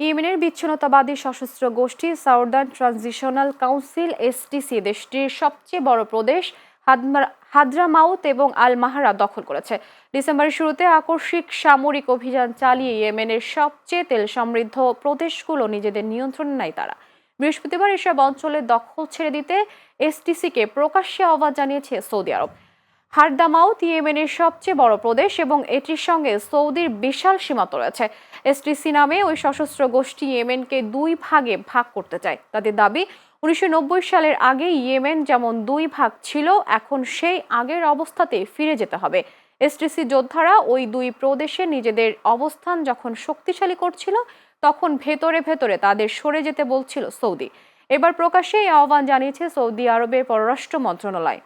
ইয়েমেনের বিচ্ছিন্নতাবাদী সশস্ত্র গোষ্ঠী সাউদার্ন ট্রানজিশনাল কাউন্সিল, এসটিসি, দেশটির সবচেয়ে বড় প্রদেশ হাদ্রামাউত এবং আল মাহারা দখল করেছে। ডিসেম্বরের শুরুতে আকস্মিক সামরিক অভিযান চালিয়ে ইয়েমেনের সবচেয়ে তেল সমৃদ্ধ প্রদেশগুলো নিজেদের নিয়ন্ত্রণে নেয় তারা। বৃহস্পতিবার এসব অঞ্চলে দখল ছেড়ে দিতে এসটিসিকে প্রকাশ্যে আহ্বান জানিয়েছে সৌদি আরব। হারদামাউত ইয়েমেনের সবচেয়ে বড় প্রদেশ এবং এটির সঙ্গে সৌদির বিশাল সীমান্ত রয়েছে। এসটিসি নামে ওই সশস্ত্র গোষ্ঠী ইয়েমেনকে দুই ভাগে ভাগ করতে চায়। তাদের দাবি, উনিশশো নব্বই সালের আগে ইয়েমেন যেমন দুই ভাগ ছিল, এখন সেই আগের অবস্থাতে ফিরে যেতে হবে। এসটিসি যোদ্ধারা ওই দুই প্রদেশে নিজেদের অবস্থান যখন শক্তিশালী করছিল, তখন ভেতরে ভেতরে তাদের সরে যেতে বলছিল সৌদি। এবার প্রকাশ্যে এই আহ্বান জানিয়েছে সৌদি আরবের পররাষ্ট্র মন্ত্রণালয়।